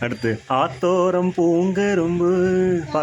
அடுத்து ஆத்தோரம் பூங்கரும்பு. பா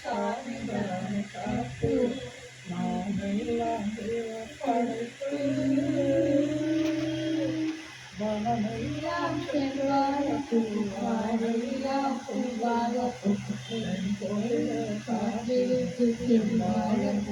சாமி காத்து நாம் எல்லாம் தேவ படைத்த Thank you.